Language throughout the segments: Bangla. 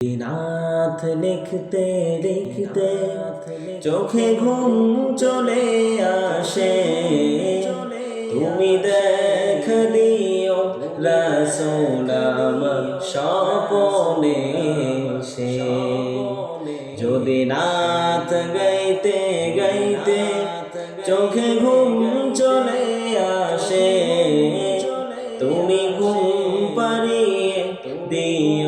নাথ লিখতে লিখতে চোখে ঘুম চলে আসে। তুমি দেখ দিও রসুল আমার স্বপনে সে যদি নাথ গাইতে গাইতে চোখে ঘুম চলে আসে। তুমি ঘুম পারিয়ে দিও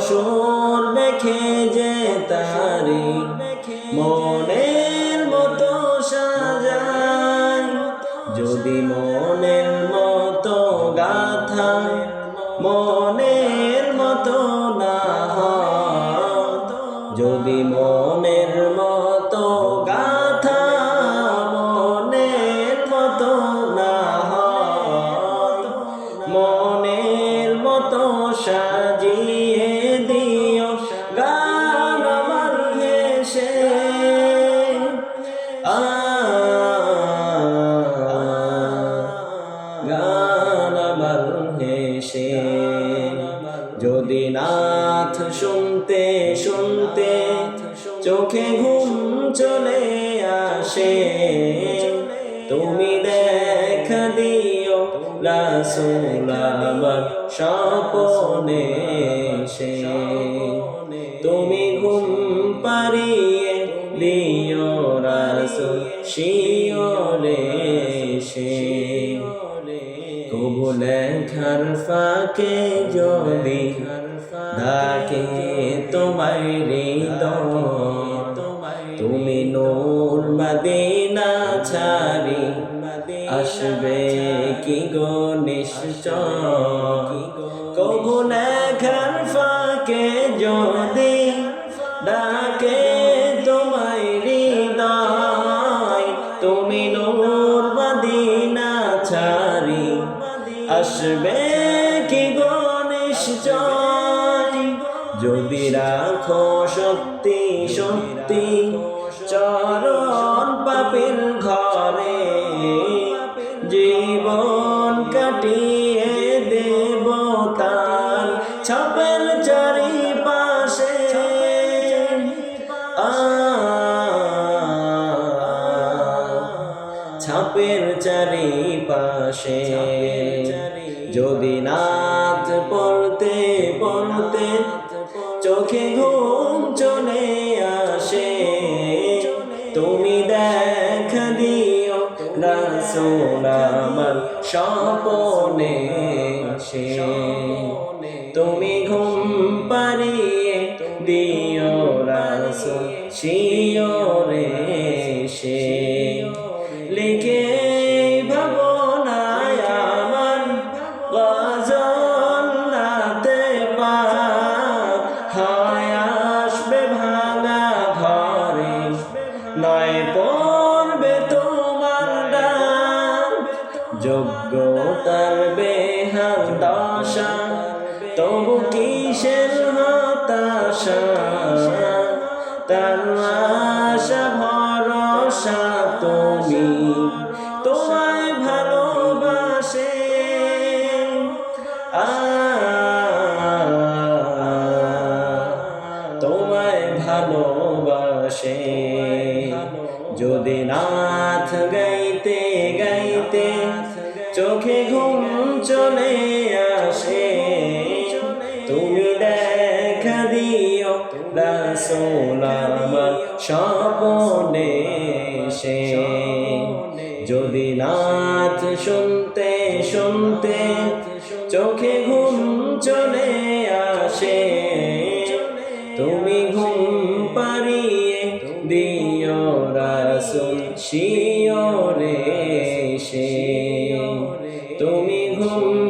সুর দেখে যে তারি মনের মতো সাজায় যদি মনের মতো গাথা মনের মতো না যদি মনের মতো গাথা মনের মতো না মনের মতো যদি নাথ শুনতে শুনতে চোখে ঘুম চলে আসে তুমি দেখা দিও রাসুল আমার স্বপনে সে তুমি ঘুম পারিয়ে দিও রাসুল শিওরে সে। কবু লেখার ফাঁকে যদি ডাকে তোমায় হৃদয়, তুমি নূর মদিনা ছাড়ি আসবে কি গো নিশ্চয়? কবু লেখার ফাঁকে যদি তুমি নূর মদিনা ছাড়ি। আসবে কি গো নিশ্চয় যদি রাখো শক্তি শক্তি, চরণ পাপিল ঘরে ছাপের চারি পাশে যদি নাচ পড়তে পড়তে চোখে ঘুম চলে আসে তুমি দেখা দিও রাসূল আমার স্বপনে সে তুমি ঘুম পারিয়ে দিও রাসূল শিওরে সে লিখে ভাবনায় আমার গজল নাতে পার হয় আসবে ঘরে, নয় পড়বে তোমার ডাক। যোগ্যতার বেহাল দশা, তবু কিসের হতাশা? তার আশা, ভরসা তুমি তোমায় ভালোবাসে। যদি নাথ গাইতে গাইতে চোখে ঘুম চলে আসে, তুমি দেখা দিও রাসূল আমার স্বপনে সে যদি নাথ শুনতে শুনতে চোখে ঘুম ঘুম পারিয়ে দিও রাসুল শিওরে সে। তুমি ঘুম